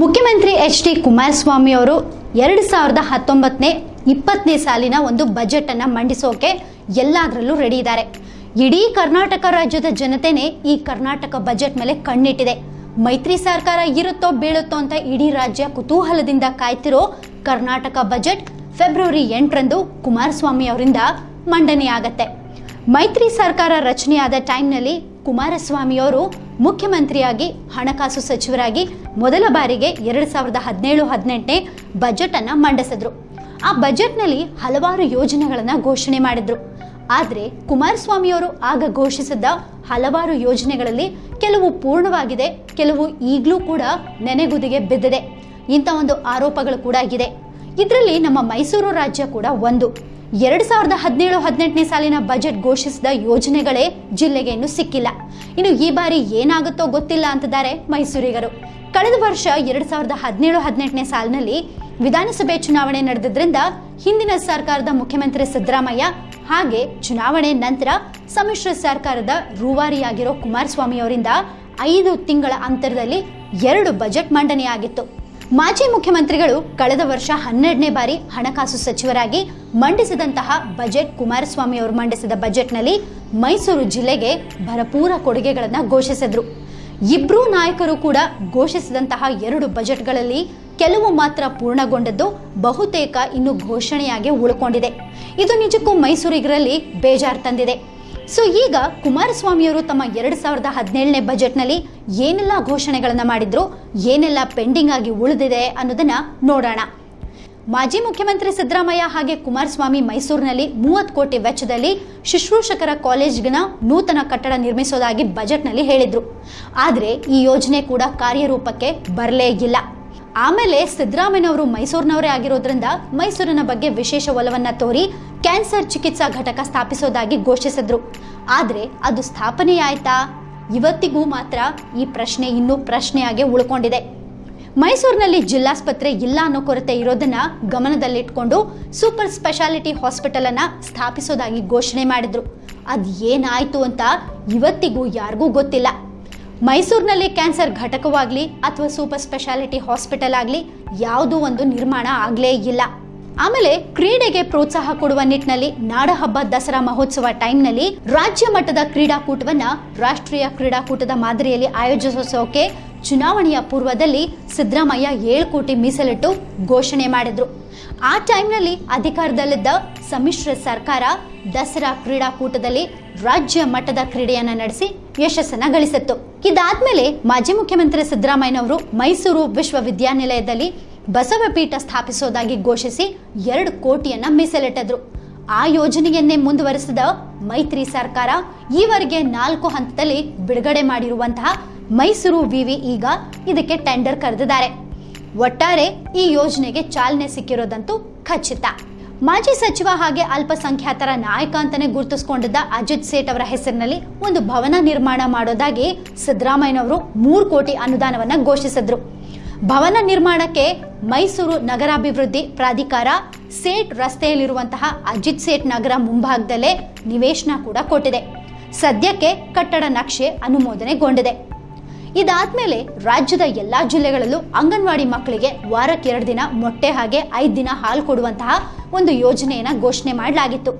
ಮುಖ್ಯಮಂತ್ರಿ H D Kumaraswamy ಅವರು ಎರಡು ಸಾವಿರದ ಹತ್ತೊಂಬತ್ತನೇ, ಇಪ್ಪತ್ತನೇ ಸಾಲಿನ ಒಂದು ಬಜೆಟ್ ಅನ್ನ ಮಂಡಿಸೋಕೆ ಎಲ್ಲಾದ್ರಲ್ಲೂ ರೆಡಿ ಇದ್ದಾರೆ. ಇಡೀ ಕರ್ನಾಟಕ ರಾಜ್ಯದ ಜನತೆನೇ ಈ ಕರ್ನಾಟಕ ಬಜೆಟ್ ಮೇಲೆ ಕಣ್ಣಿಟ್ಟಿದೆ. ಮೈತ್ರಿ ಸರ್ಕಾರ ಇರುತ್ತೋ ಬೀಳುತ್ತೋ ಅಂತ ಇಡೀ ರಾಜ್ಯ ಕುತೂಹಲದಿಂದ ಕಾಯ್ತಿರೋ ಕರ್ನಾಟಕ ಬಜೆಟ್ ಫೆಬ್ರವರಿ ಎಂಟರಂದು ಕುಮಾರಸ್ವಾಮಿ ಅವರಿಂದ ಮಂಡನೆಯಾಗತ್ತೆ ಮೈತ್ರಿ ಸರ್ಕಾರ ರಚನೆಯಾದ ಟೈಮ್ನಲ್ಲಿ ಕುಮಾರಸ್ವಾಮಿ ಅವರು ಮುಖ್ಯಮಂತ್ರಿಯಾಗಿ, ಹಣಕಾಸು ಸಚಿವರಾಗಿ ಮೊದಲ ಬಾರಿಗೆ ಎರಡು ಸಾವಿರದ ಹದಿನೇಳು ಹದಿನೆಂಟನೇ ಬಜೆಟ್ ಅನ್ನ ಮಂಡಿಸಿದ್ರು. ಆ ಬಜೆಟ್ನಲ್ಲಿ ಹಲವಾರು ಯೋಜನೆಗಳನ್ನು ಘೋಷಣೆ ಮಾಡಿದ್ರು. ಆದರೆ ಕುಮಾರಸ್ವಾಮಿಯವರು ಆಗ ಘೋಷಿಸಿದ ಹಲವಾರು ಯೋಜನೆಗಳಲ್ಲಿ ಕೆಲವು ಪೂರ್ಣವಾಗಿದೆ, ಕೆಲವು ಈಗಲೂ ಕೂಡ ನೆನೆಗುದಿಗೆ ಬಿದ್ದಿದೆ. ಇಂಥ ಒಂದು ಆರೋಪಗಳು ಕೂಡ ಆಗಿದೆ. ಇದರಲ್ಲಿ ನಮ್ಮ ಮೈಸೂರು ರಾಜ್ಯ ಕೂಡ ಒಂದು. ಎರಡು ಸಾವಿರದ ಹದಿನೇಳು ಹದಿನೆಂಟನೇ ಸಾಲಿನ ಬಜೆಟ್ ಘೋಷಿಸಿದ ಯೋಜನೆಗಳೇ ಜಿಲ್ಲೆಗೆ ಇನ್ನು ಸಿಕ್ಕಿಲ್ಲ. ಇನ್ನು ಈ ಬಾರಿ ಏನಾಗುತ್ತೋ ಗೊತ್ತಿಲ್ಲ ಅಂತಿದ್ದಾರೆ ಮೈಸೂರಿಗರು. ಕಳೆದ ವರ್ಷ ಎರಡು ಸಾವಿರದ ಹದಿನೇಳು, ಹದಿನೆಂಟನೇ ಸಾಲಿನಲ್ಲಿ ವಿಧಾನಸಭೆ ಚುನಾವಣೆ ನಡೆದಿದ್ದರಿಂದ ಹಿಂದಿನ ಸರ್ಕಾರದ ಮುಖ್ಯಮಂತ್ರಿ ಸಿದ್ದರಾಮಯ್ಯ ಹಾಗೆ ಚುನಾವಣೆ ನಂತರ ಸಮ್ಮಿಶ್ರ ಸರ್ಕಾರದ ರೂವಾರಿಯಾಗಿರೋ ಕುಮಾರಸ್ವಾಮಿ ಅವರಿಂದ ಐದು ತಿಂಗಳ ಅಂತರದಲ್ಲಿ ಎರಡು ಬಜೆಟ್ ಮಂಡನೆಯಾಗಿತ್ತು. ಮಾಜಿ ಮುಖ್ಯಮಂತ್ರಿಗಳು ಕಳೆದ ವರ್ಷ ಹನ್ನೆರಡನೇ ಬಾರಿ ಹಣಕಾಸು ಸಚಿವರಾಗಿ ಮಂಡಿಸಿದಂತಹ ಬಜೆಟ್ ಕುಮಾರಸ್ವಾಮಿ ಅವರು ಮಂಡಿಸಿದ ಬಜೆಟ್ನಲ್ಲಿ ಮೈಸೂರು ಜಿಲ್ಲೆಗೆ ಭರಪೂರ ಕೊಡುಗೆಗಳನ್ನು ಘೋಷಿಸಿದ್ರು. ಇಬ್ರು ನಾಯಕರು ಕೂಡ ಘೋಷಿಸಿದಂತಹ ಎರಡು ಬಜೆಟ್ಗಳಲ್ಲಿ ಕೆಲವು ಮಾತ್ರ ಪೂರ್ಣಗೊಂಡದ್ದು ಬಹುತೇಕ ಇನ್ನು ಘೋಷಣೆಯಾಗಿ ಉಳ್ಕೊಂಡಿದೆ. ಇದು ನಿಜಕ್ಕೂ ಮೈಸೂರಿಗರಲ್ಲಿ ಬೇಜಾರು ತಂದಿದೆ. ಸೊ ಈಗ ಕುಮಾರಸ್ವಾಮಿಯವರು ತಮ್ಮ ಎರಡು ಸಾವಿರದ ಹದಿನೇಳನೇ ಬಜೆಟ್ನಲ್ಲಿ ಏನೆಲ್ಲ ಘೋಷಣೆಗಳನ್ನು ಮಾಡಿದ್ರು, ಏನೆಲ್ಲ ಪೆಂಡಿಂಗ್ ಆಗಿ ಉಳಿದಿದೆ ಅನ್ನೋದನ್ನ ನೋಡೋಣ. ಮಾಜಿ ಮುಖ್ಯಮಂತ್ರಿ ಸಿದ್ದರಾಮಯ್ಯ ಹಾಗೆ ಕುಮಾರಸ್ವಾಮಿ ಮೈಸೂರಿನಲ್ಲಿ ಮೂವತ್ತು ಕೋಟಿ ವೆಚ್ಚದಲ್ಲಿ ಶುಶ್ರೂಷಕರ ಕಾಲೇಜ್ಗಿನ ನೂತನ ಕಟ್ಟಡ ನಿರ್ಮಿಸೋದಾಗಿ ಬಜೆಟ್ನಲ್ಲಿ ಹೇಳಿದ್ರು. ಆದರೆ ಈ ಯೋಜನೆ ಕೂಡ ಕಾರ್ಯರೂಪಕ್ಕೆ ಬರಲೇ ಇಲ್ಲ. ಆಮೇಲೆ ಸಿದ್ದರಾಮಯ್ಯನವರು ಮೈಸೂರಿನವರೇ ಆಗಿರೋದ್ರಿಂದ ಮೈಸೂರಿನ ಬಗ್ಗೆ ವಿಶೇಷ ಒಲವನ್ನ ತೋರಿ ಕ್ಯಾನ್ಸರ್ ಚಿಕಿತ್ಸಾ ಘಟಕ ಸ್ಥಾಪಿಸೋದಾಗಿ ಘೋಷಿಸಿದ್ರು. ಆದರೆ ಅದು ಸ್ಥಾಪನೆಯಾಯ್ತಾ? ಇವತ್ತಿಗೂ ಮಾತ್ರ ಈ ಪ್ರಶ್ನೆ ಇನ್ನೂ ಪ್ರಶ್ನೆಯಾಗಿ ಉಳ್ಕೊಂಡಿದೆ. ಮೈಸೂರಿನಲ್ಲಿ ಜಿಲ್ಲಾಸ್ಪತ್ರೆ ಇಲ್ಲ ಅನ್ನೋ ಕೊರತೆ ಇರೋದನ್ನ ಗಮನದಲ್ಲಿಟ್ಕೊಂಡು ಸೂಪರ್ ಸ್ಪೆಷಾಲಿಟಿ ಹಾಸ್ಪಿಟಲ್ ಅನ್ನ ಸ್ಥಾಪಿಸೋದಾಗಿ ಘೋಷಣೆ ಮಾಡಿದ್ರು. ಅದ್ ಏನಾಯ್ತು ಅಂತ ಇವತ್ತಿಗೂ ಯಾರಿಗೂ ಗೊತ್ತಿಲ್ಲ. ಮೈಸೂರಿನಲ್ಲಿ ಕ್ಯಾನ್ಸರ್ ಘಟಕವಾಗಲಿ ಅಥವಾ ಸೂಪರ್ ಸ್ಪೆಷಾಲಿಟಿ ಹಾಸ್ಪಿಟಲ್ ಆಗಲಿ ಯಾವುದೂ ಒಂದು ನಿರ್ಮಾಣ ಆಗಲೇ ಇಲ್ಲ. ಆಮೇಲೆ ಕ್ರೀಡೆಗೆ ಪ್ರೋತ್ಸಾಹ ಕೊಡುವ ನಿಟ್ಟಿನಲ್ಲಿ ನಾಡಹಬ್ಬ ದಸರಾ ಮಹೋತ್ಸವ ಟೈಮ್ನಲ್ಲಿ ರಾಜ್ಯ ಮಟ್ಟದ ಕ್ರೀಡಾಕೂಟವನ್ನ ರಾಷ್ಟ್ರೀಯ ಕ್ರೀಡಾಕೂಟದ ಮಾದರಿಯಲ್ಲಿ ಆಯೋಜಿಸೋಕೆ ಚುನಾವಣೆಯ ಪೂರ್ವದಲ್ಲಿ ಸಿದ್ದರಾಮಯ್ಯ ಏಳು ಕೋಟಿ ಮೀಸಲಿಟ್ಟು ಘೋಷಣೆ ಮಾಡಿದ್ರು. ಆ ಟೈಮ್ನಲ್ಲಿ ಅಧಿಕಾರದಲ್ಲಿದ್ದ ಸಮ್ಮಿಶ್ರ ಸರ್ಕಾರ ದಸರಾ ಕ್ರೀಡಾಕೂಟದಲ್ಲಿ ರಾಜ್ಯ ಮಟ್ಟದ ಕ್ರೀಡೆಯನ್ನ ನಡೆಸಿ ಯಶಸ್ಸನ್ನ ಗಳಿಸಿತ್ತು. ಇದಾದ್ಮೇಲೆ ಮಾಜಿ ಮುಖ್ಯಮಂತ್ರಿ ಸಿದ್ದರಾಮಯ್ಯನವರು ಮೈಸೂರು ವಿಶ್ವವಿದ್ಯಾನಿಲಯದಲ್ಲಿ ಬಸವಪೀಠ ಸ್ಥಾಪಿಸೋದಾಗಿ ಘೋಷಿಸಿ ಎರಡು ಕೋಟಿಯನ್ನ ಮೀಸಲಿಟ್ಟಿದ್ರು. ಆ ಯೋಜನೆಯನ್ನೇ ಮುಂದುವರೆಸಿದ ಮೈತ್ರಿ ಸರ್ಕಾರ ಈವರೆಗೆ ನಾಲ್ಕು ಹಂತದಲ್ಲಿ ಬಿಡುಗಡೆ ಮಾಡಿರುವಂತಹ ಮೈಸೂರು ವಿವಿ ಈಗ ಇದಕ್ಕೆ ಟೆಂಡರ್ ಕರೆದಿದ್ದಾರೆ. ಒಟ್ಟಾರೆ ಈ ಯೋಜನೆಗೆ ಚಾಲನೆ ಸಿಕ್ಕಿರೋದಂತೂ ಖಚಿತ. ಮಾಜಿ ಸಚಿವ ಹಾಗೆ ಅಲ್ಪಸಂಖ್ಯಾತರ ನಾಯಕ ಅಂತಾನೆ ಗುರುತಿಸಿಕೊಂಡಿದ್ದ ಅಜಿತ್ ಸೇಠ್ ಅವರ ಹೆಸರಿನಲ್ಲಿ ಒಂದು ಭವನ ನಿರ್ಮಾಣ ಮಾಡೋದಾಗಿ ಸಿದ್ದರಾಮಯ್ಯನವರು ಮೂರು ಕೋಟಿ ಅನುದಾನವನ್ನ ಘೋಷಿಸಿದ್ರು. ಭವನ ನಿರ್ಮಾಣಕ್ಕೆ ಮೈಸೂರು ನಗರಾಭಿವೃದ್ಧಿ ಪ್ರಾಧಿಕಾರ ಸೇಠ್ ರಸ್ತೆಯಲ್ಲಿರುವಂತಹ ಅಜಿತ್ ಸೇಟ್ ನಗರ ಮುಂಭಾಗದಲ್ಲೇ ನಿವೇಶನ ಕೂಡ ಕೊಟ್ಟಿದೆ. ಸದ್ಯಕ್ಕೆ ಕಟ್ಟಡ ನಕ್ಷೆ ಅನುಮೋದನೆಗೊಂಡಿದೆ. ಇದಾದ್ಮೇಲೆ ರಾಜ್ಯದ ಎಲ್ಲಾ ಜಿಲ್ಲೆಗಳಲ್ಲೂ ಅಂಗನವಾಡಿ ಮಕ್ಕಳಿಗೆ ವಾರಕ್ಕೆ ಎರಡು ದಿನ ಮೊಟ್ಟೆ ಹಾಗೆ ಐದು ದಿನ ಹಾಲು ಕೊಡುವಂತಹ ಒಂದು ಯೋಜನೆಯನ್ನ ಘೋಷಣೆ ಮಾಡಲಾಗಿತ್ತು.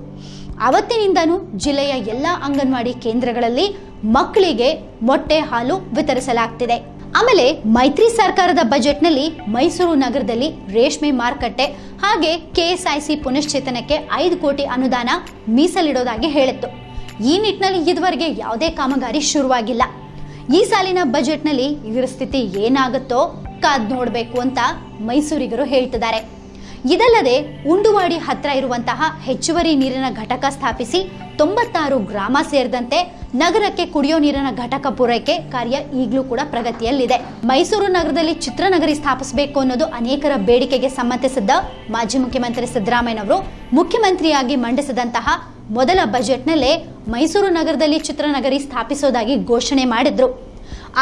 ಅವತ್ತಿನಿಂದನೂ ಜಿಲ್ಲೆಯ ಎಲ್ಲ ಅಂಗನವಾಡಿ ಕೇಂದ್ರಗಳಲ್ಲಿ ಮಕ್ಕಳಿಗೆ ಮೊಟ್ಟೆ ಹಾಲು ವಿತರಿಸಲಾಗ್ತಿದೆ. ಆಮೇಲೆ ಮೈತ್ರಿ ಸರ್ಕಾರದ ಬಜೆಟ್ನಲ್ಲಿ ಮೈಸೂರು ನಗರದಲ್ಲಿ ರೇಷ್ಮೆ ಮಾರುಕಟ್ಟೆ ಹಾಗೆ ಕೆಎಸ್ಐಸಿ ಪುನಶ್ಚೇತನಕ್ಕೆ ಐದು ಕೋಟಿ ಅನುದಾನ ಮೀಸಲಿಡೋದಾಗಿ ಹೇಳಿತ್ತು. ಈ ನಿಟ್ಟಿನಲ್ಲಿ ಇದುವರೆಗೆ ಯಾವುದೇ ಕಾಮಗಾರಿ ಶುರುವಾಗಿಲ್ಲ. ಈ ಸಾಲಿನ ಬಜೆಟ್ನಲ್ಲಿ ಇದರ ಸ್ಥಿತಿ ಏನಾಗುತ್ತೋ ಕಾದ್ ನೋಡಬೇಕು ಅಂತ ಮೈಸೂರಿಗರು ಹೇಳ್ತಿದ್ದಾರೆ. ಇದಲ್ಲದೆ ಉಂಡುವಾಡಿ ಹತ್ರ ಇರುವಂತಹ ಹೆಚ್ಚುವರಿ ನೀರಿನ ಘಟಕ ಸ್ಥಾಪಿಸಿ ತೊಂಬತ್ತಾರು ಗ್ರಾಮ ಸೇರಿದಂತೆ ನಗರಕ್ಕೆ ಕುಡಿಯೋ ನೀರಿನ ಘಟಕ ಪೂರೈಕೆ ಕಾರ್ಯ ಈಗಲೂ ಕೂಡ ಪ್ರಗತಿಯಲ್ಲಿದೆ. ಮೈಸೂರು ನಗರದಲ್ಲಿ ಚಿತ್ರನಗರಿ ಸ್ಥಾಪಿಸಬೇಕು ಅನ್ನೋದು ಅನೇಕರ ಬೇಡಿಕೆಗೆ ಸಮ್ಮತಿಸಿದ್ದ ಮಾಜಿ ಮುಖ್ಯಮಂತ್ರಿ ಸಿದ್ದರಾಮಯ್ಯನವರು ಮುಖ್ಯಮಂತ್ರಿಯಾಗಿ ಮಂಡಿಸಿದಂತಹ ಮೊದಲ ಬಜೆಟ್ನಲ್ಲೇ ಮೈಸೂರು ನಗರದಲ್ಲಿ ಚಿತ್ರನಗರಿ ಸ್ಥಾಪಿಸೋದಾಗಿ ಘೋಷಣೆ ಮಾಡಿದ್ರು.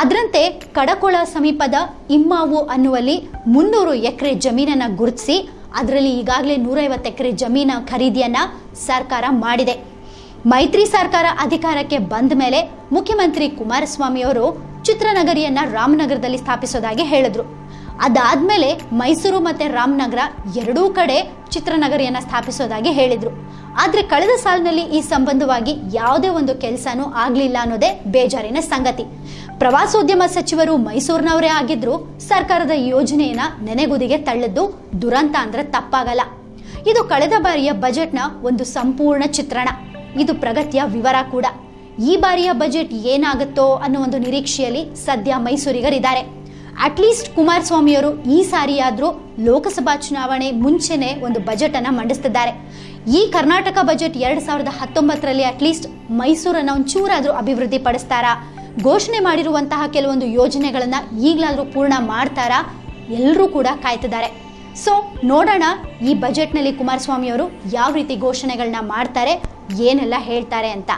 ಅದರಂತೆ ಕಡಕೊಳ ಸಮೀಪದ ಇಮ್ಮಾವು ಅನ್ನುವಲ್ಲಿ ಮುನ್ನೂರು ಎಕರೆ ಜಮೀನನ್ನ ಗುರುತಿಸಿ, ಅದರಲ್ಲಿ ಈಗಾಗಲೇ ನೂರೈವತ್ತು ಎಕರೆ ಜಮೀನ ಖರೀದಿಯನ್ನ ಸರ್ಕಾರ ಮಾಡಿದೆ. ಮೈತ್ರಿ ಸರ್ಕಾರ ಅಧಿಕಾರಕ್ಕೆ ಬಂದ ಮೇಲೆ ಮುಖ್ಯಮಂತ್ರಿ ಕುಮಾರಸ್ವಾಮಿ ಅವರು ಚಿತ್ರನಗರಿಯನ್ನ ರಾಮನಗರದಲ್ಲಿ ಸ್ಥಾಪಿಸೋದಾಗಿ ಹೇಳಿದ್ರು. ಅದಾದ್ಮೇಲೆ ಮೈಸೂರು ಮತ್ತೆ ರಾಮನಗರ ಎರಡೂ ಕಡೆ ಚಿತ್ರನಗರಿಯನ್ನ ಸ್ಥಾಪಿಸೋದಾಗಿ ಹೇಳಿದ್ರು. ಆದ್ರೆ ಕಳೆದ ಸಾಲಿನಲ್ಲಿ ಈ ಸಂಬಂಧವಾಗಿ ಯಾವುದೇ ಒಂದು ಕೆಲಸನೂ ಆಗ್ಲಿಲ್ಲ ಅನ್ನೋದೇ ಬೇಜಾರಿನ ಸಂಗತಿ. ಪ್ರವಾಸೋದ್ಯಮ ಸಚಿವರು ಮೈಸೂರಿನವರೇ ಆಗಿದ್ರು, ಸರ್ಕಾರದ ಯೋಜನೆಯನ್ನ ನೆನೆಗುದಿಗೆ ತಳ್ಳದ್ದು ದುರಂತ ಅಂದ್ರೆ ತಪ್ಪಾಗಲ್ಲ. ಇದು ಕಳೆದ ಬಾರಿಯ ಬಜೆಟ್ನ ಒಂದು ಸಂಪೂರ್ಣ ಚಿತ್ರಣ. ಇದು ಪ್ರಗತಿಯ ವಿವರ ಕೂಡ. ಈ ಬಾರಿಯ ಬಜೆಟ್ ಏನಾಗುತ್ತೋ ಅನ್ನೋ ಒಂದು ನಿರೀಕ್ಷೆಯಲ್ಲಿ ಸದ್ಯ ಮೈಸೂರಿಗರಿದ್ದಾರೆ. ಅಟ್ಲೀಸ್ಟ್ ಕುಮಾರಸ್ವಾಮಿಯವರು ಈ ಸಾರಿಯಾದರೂ ಲೋಕಸಭಾ ಚುನಾವಣೆ ಮುಂಚೆನೆ ಒಂದು ಬಜೆಟ್ ಅನ್ನ ಮಂಡಿಸ್ತಿದ್ದಾರೆ. ಈ ಕರ್ನಾಟಕ ಬಜೆಟ್ ಎರಡ್ ಸಾವಿರದ ಹತ್ತೊಂಬತ್ತರಲ್ಲಿ ಅಟ್ಲೀಸ್ಟ್ ಮೈಸೂರನ್ನು ಒಂಚೂರಾದರೂ ಅಭಿವೃದ್ಧಿ ಪಡಿಸ್ತಾರಾ? ಘೋಷಣೆ ಮಾಡಿರುವಂತಹ ಕೆಲವೊಂದು ಯೋಜನೆಗಳನ್ನ ಈಗಲಾದರೂ ಪೂರ್ಣ ಮಾಡ್ತಾರಾ? ಎಲ್ಲರೂ ಕೂಡ ಕಾಯ್ತಿದ್ದಾರೆ. ಸೊ ನೋಡೋಣ ಈ ಬಜೆಟ್ನಲ್ಲಿ ಕುಮಾರಸ್ವಾಮಿಯವರು ಯಾವ ರೀತಿ ಘೋಷಣೆಗಳನ್ನ ಮಾಡ್ತಾರೆ. ಏನೆಲ್ಲ ಹೇಳ್ತಾರೆ ಅಂತ.